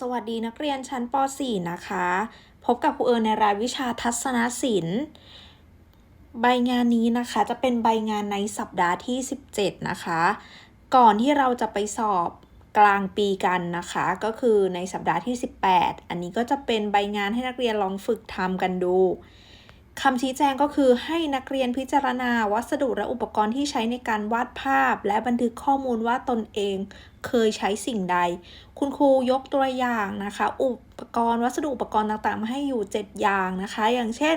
สวัสดีนักเรียนชั้นป .4 นะคะ พบกับครูเอิญในรายวิชาทัศนศิลป์ ใบงานนี้นะคะจะเป็นใบงานในสัปดาห์ที่ 17 นะคะ ก่อนที่เราจะไปสอบกลางปีกันนะคะ ก็คือในสัปดาห์ที่ 18 อันนี้ก็จะเป็นใบงานให้นักเรียนลองฝึกทำกันดู คำชี้แจงก็คือให้นักเรียนพิจารณาวัสดุและอุปกรณ์ที่ใช้ในการวาดภาพ และบันทึกข้อมูลว่าตนเองเคยใช้สิ่งใด คุณครูยกตัวอย่างนะคะ อุปกรณ์วัสดุอุปกรณ์ต่างๆ มาให้อยู่ 7 อย่างนะคะ อย่างเช่น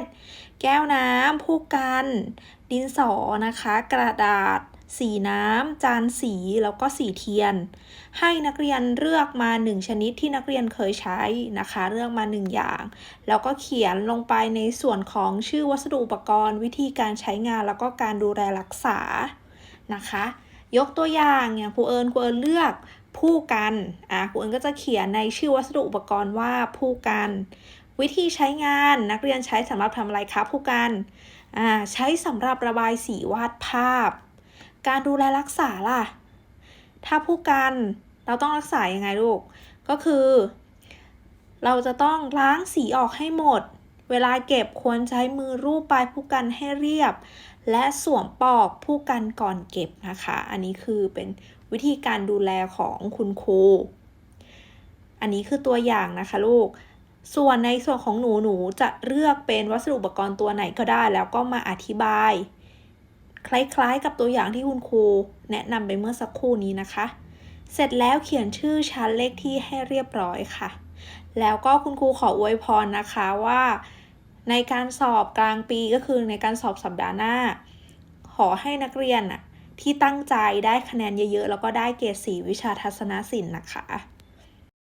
แก้วน้ำผู้กัน ดินสอนะคะ กระดาษ สีน้ำ จานสี แล้วก็สีเทียน ให้นักเรียนเลือกมา 1 ชนิดที่นักเรียนเคยใช้นะคะ เลือกมา 1 อย่าง แล้วก็เขียนลงไปในส่วนของชื่อวัสดุอุปกรณ์ วิธีการใช้งานแล้วก็การดูแลรักษานะคะ ยกตัวอย่างอย่างครูเอิญครูเอิญเลือกผู้กันอะครูเอิญก็จะเขียนในชื่อวัสดุอุปกรณ์ว่าผู้กัน วิธีใช้งานนักเรียนใช้สำหรับทำอะไรคะผู้กันอ่าใช้สำหรับระบายสีวาดภาพ การดูแลรักษาล่ะ ถ้าผู้กันเราต้องรักษายังไงลูก ก็คือ เราจะต้องล้างสีออกให้หมด เวลาเก็บควรใช้มือรูปปลายผู้กันให้เรียบ และสวมปลอกผู้กันก่อนเก็บนะคะ อันนี้คือเป็นวิธีการดูแลของคุณครู อันนี้คือตัวอย่างนะคะลูกส่วนในส่วนของหนูหนูจะเลือกเป็นวัสดุอุปกรณ์ตัวไหนก็ได้ แล้วก็มาอธิบาย คล้ายๆ กับตัวอย่างที่คุณครูแนะนำไปเมื่อสักครู่นี้นะคะ เสร็จแล้วเขียนชื่อชั้นเลขที่ให้เรียบร้อยค่ะ แล้วก็คุณครูขออวยพรนะคะว่า ในการสอบกลางปีก็คือในการสอบสัปดาห์หน้า ขอให้นักเรียนน่ะที่ตั้งใจได้คะแนนเยอะๆ แล้วก็ได้เกรดสีวิชาทัศนศิลป์นะคะ